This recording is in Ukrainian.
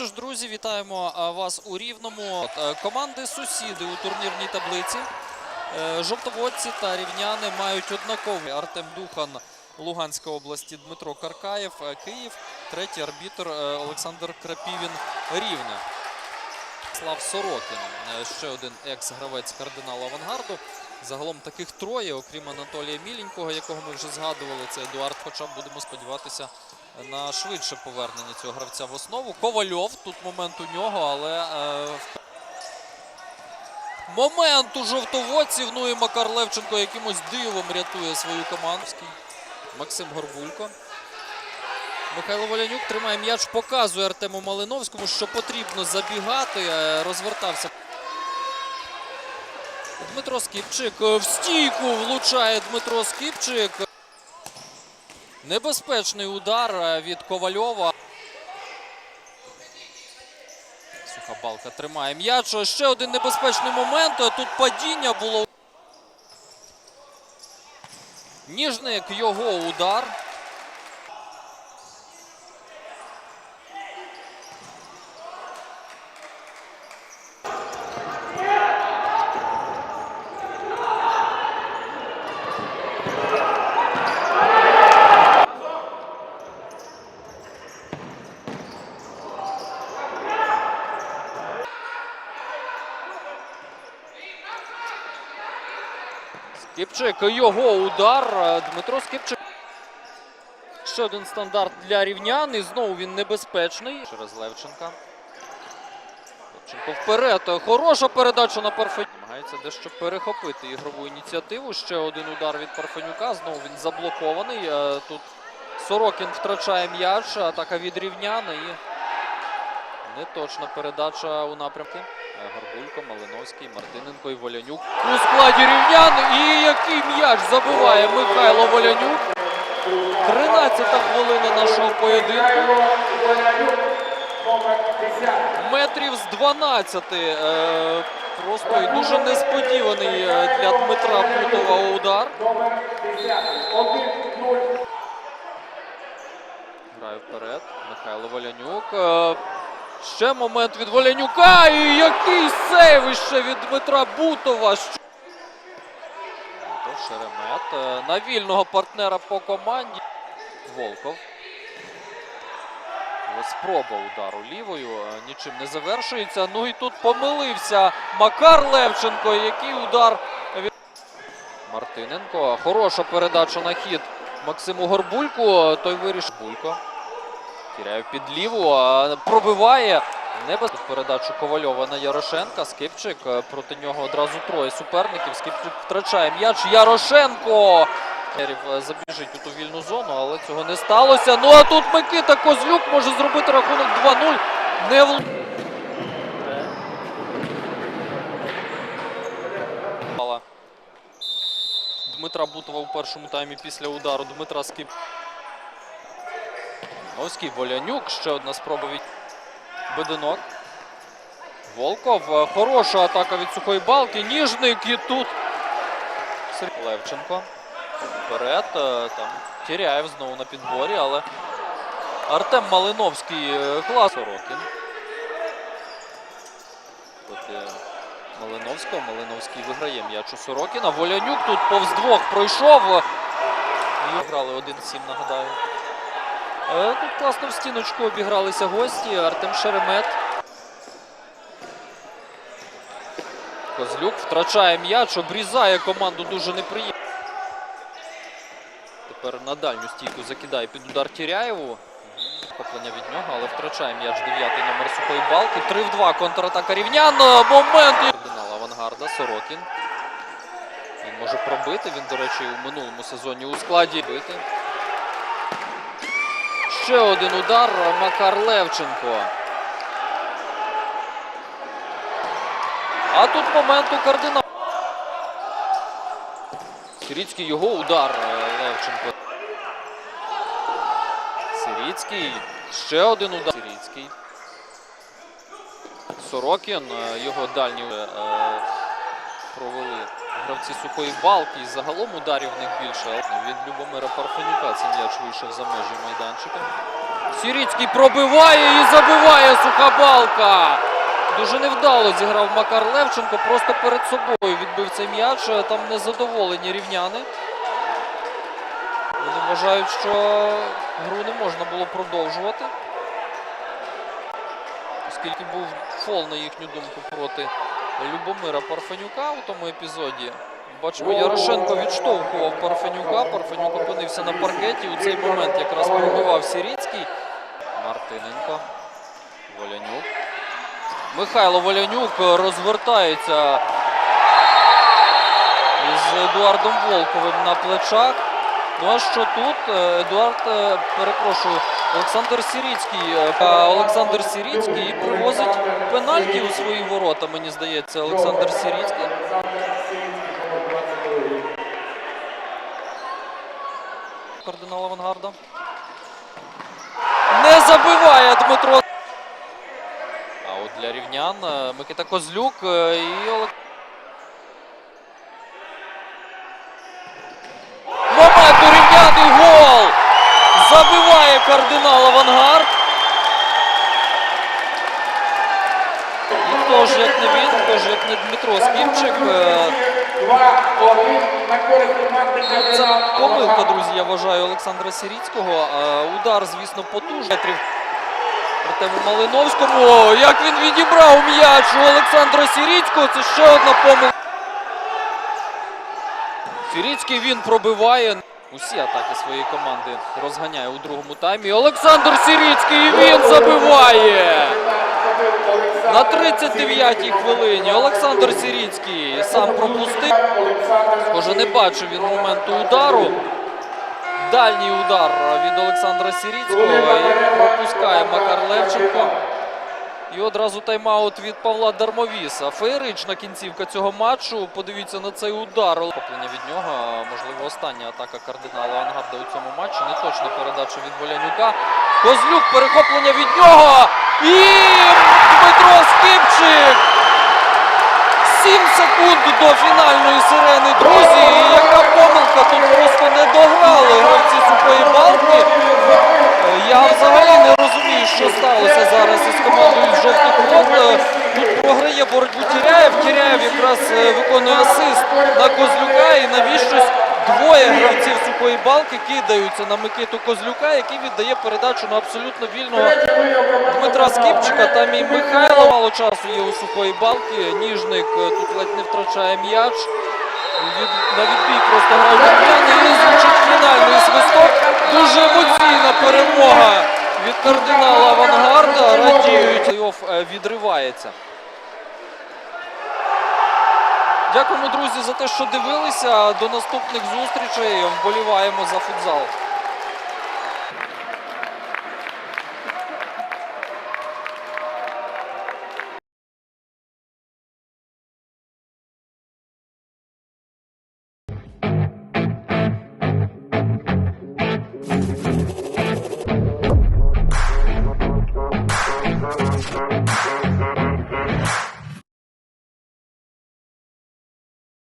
що ж, друзі, вітаємо вас у рівному. Е, Команди сусіди у турнірній таблиці. Е, Жовтоводці та рівняни мають однаковий Артем Духан Луганська області, Дмитро Каркаєв, е, Київ, третій арбітр е, Олександр Крапівін Рівне. Слав Сорокін, е, ще один екс-гравець кардинала Авангарду. Загалом таких троє, окрім Анатолія Міленького, якого ми вже згадували. Це Едуард, хоча будемо сподіватися на швидше повернення цього гравця в основу. Ковальов, тут момент у нього, але е, момент у жовтоводців. Ну і Макар Левченко якимось дивом рятує свою команду. Максим Горбулько. Михайло Волянюк тримає м'яч, показує Артему Малиновському, що потрібно забігати. е, Розвертався. Дмитро Скіпчик е, в стійку влучає Дмитро Скіпчик. Небезпечний удар е, від Ковальова. Суха балка тримає м'яч. Ще один небезпечний момент. Е, Тут падіння було. Ніжник його удар. Скіпчик, його удар. Дмитро Скіпчик. Ще один стандарт для рівнян. І знову він небезпечний. Через Левченка. Левченко вперед. Хороша передача на Парфенюка. Намагається дещо перехопити ігрову ініціативу. Ще один удар від Парфенюка. Знову він заблокований. Е, Тут Сорокін втрачає м'яч. Атака від рівнян. І неточна передача у напрямку. Е, Горбулько, Малиновський, Мартиненко і Волянюк у складі рівнян. І який м'яч забиває Михайло Волянюк. 13-та хвилина нашого поєдинку. Метрів з 12. Е, просто і дуже несподіваний е, для Дмитра Путова удар. Грає вперед. Михайло Волянюк. Ще момент від Волянюка. І який сейв іще від Дмитра Бутова. Шеремет. Е, На вільного партнера по команді. Волков. Спроба удару лівою. е, Нічим не завершується. Ну і тут помилився Макар Левченко. Який удар від Мартиненко. Хороша передача на хід Максиму Горбульку. Той вирішив Булько. Тіряє під ліву, а пробиває. Небез передачу Ковальова на Ярошенка. Скипчик е, проти нього одразу троє суперників. Скипчик втрачає м'яч. Ярошенко. Е, забіжить у ту вільну зону, але цього не сталося. Ну а тут Микита Козлюк може зробити рахунок 2-0. Не в... Дмитра Бутова у першому таймі після удару. Дмитра Скип. Новський Волянюк. Ще одна спроба від Бединок. Волков. Е, Хороша атака від сухої балки. Ніжник і тут. Левченко. Вперед. е, Там Тіряєв знову на підборі, але Артем Малиновський е, клас Сорокін. Проти Малиновського. Малиновський виграє м'яч у Сорокіна. Волянюк тут повз двох пройшов. Грали 1-7, нагадаю. Тут класно в стіночку обігралися гості. Артем Шеремет. Козлюк втрачає м'яч, обрізає команду дуже неприємно. Тепер на дальню стійку закидає під удар Тіряєву. Захоплення від нього, але втрачає м'яч дев'ятий номер сухої балки. 3 в 2 контратака рівнян. Момент. Кардинал авангарда Сорокін. Він може пробити. Він, до речі, у минулому сезоні у складі бити. Ще один удар Макар Левченко. А тут момент у кардинал. Сиріцький його удар е, Левченко. Сиріцький. Ще один удар. Сиріцький. Сорокін. е, Його дальній. Провели гравці сухої балки. І загалом ударів в них більше. Від Любомира Парфенюка цей м'яч вийшов за межі майданчика. Сіріцький пробиває і забиває суха балка. Дуже невдало зіграв Макар Левченко. Просто перед собою відбив цей м'яч. Там незадоволені рівняни. Вони вважають, що гру не можна було продовжувати. Оскільки був фол, на їхню думку, проти Любомира Парфенюка у тому епізоді. Бачимо, Ярошенко відштовхував Парфенюка. Парфенюк опинився на паркеті. У цей момент якраз пробивав Сіріцький. Мартиненко. Волянюк. Михайло Волянюк розвертається із Едуардом Волковим на плечах. Ну а що тут? Едуард, е, перепрошую, Олександр Сіріцький. е, Олександр Сіріцький привозить пенальті у свої ворота, мені здається, Олександр Сіріцький. Кардинал авангарда. Не забиває Дмитро. А от для рівнян е, Микита Козлюк е, і Олег. Момент у рівнян і гол! Забиває кардинал авангард. І хто ж як не він, хто не Дмитро Скіпчик. 2-1 на користь команди Це помилка, друзі, я вважаю Олександра Сіріцького. Е, Удар, звісно, потужний. Артему Малиновському. О, Як він відібрав м'яч у Олександра Сіріцького. Це ще одна помилка. Сіріцький він пробиває. Усі атаки своєї команди розганяє у другому таймі. Олександр Сіріцький і він забиває. На 39-й хвилині Олександр Сіріцький сам пропустив. Схоже, не бачив він моменту удару. Дальній удар від Олександра Сіріцького і пропускає Макар Левченко. І одразу тайм-аут від Павла Дармовіса. Феєрична кінцівка цього матчу. Подивіться на цей удар. Поплення від нього. Можливо, остання атака кардинала Ангарда у цьому матчі. Неточна передача від Волянюка. Козлюк перехоплення від нього. І Дмитро Скипчик. 7 секунд до фінальної сирени, друзі. І яка помилка тут просто не дограли гравці сухої балки. Е, Я взагалі сталося зараз із командою жовтих. Е, Тут програє боротьбу Тіряєв. Тіряєв якраз е, виконує асист на Козлюка і навіщось двоє гравців сухої балки кидаються на Микиту Козлюка, який віддає передачу на абсолютно вільного Дмитра Скіпчика. Там і Михайло мало часу є у сухої балки. Ніжник е, тут ледь не втрачає м'яч. На відбій просто Дерев'яний і звучить фінальний свисток. Дуже емоційна перемога від кардинала Авангарда. Радіють. Е, відривається. Дякуємо, друзі, за те, що дивилися. До наступних зустрічей. Вболіваємо за футзал.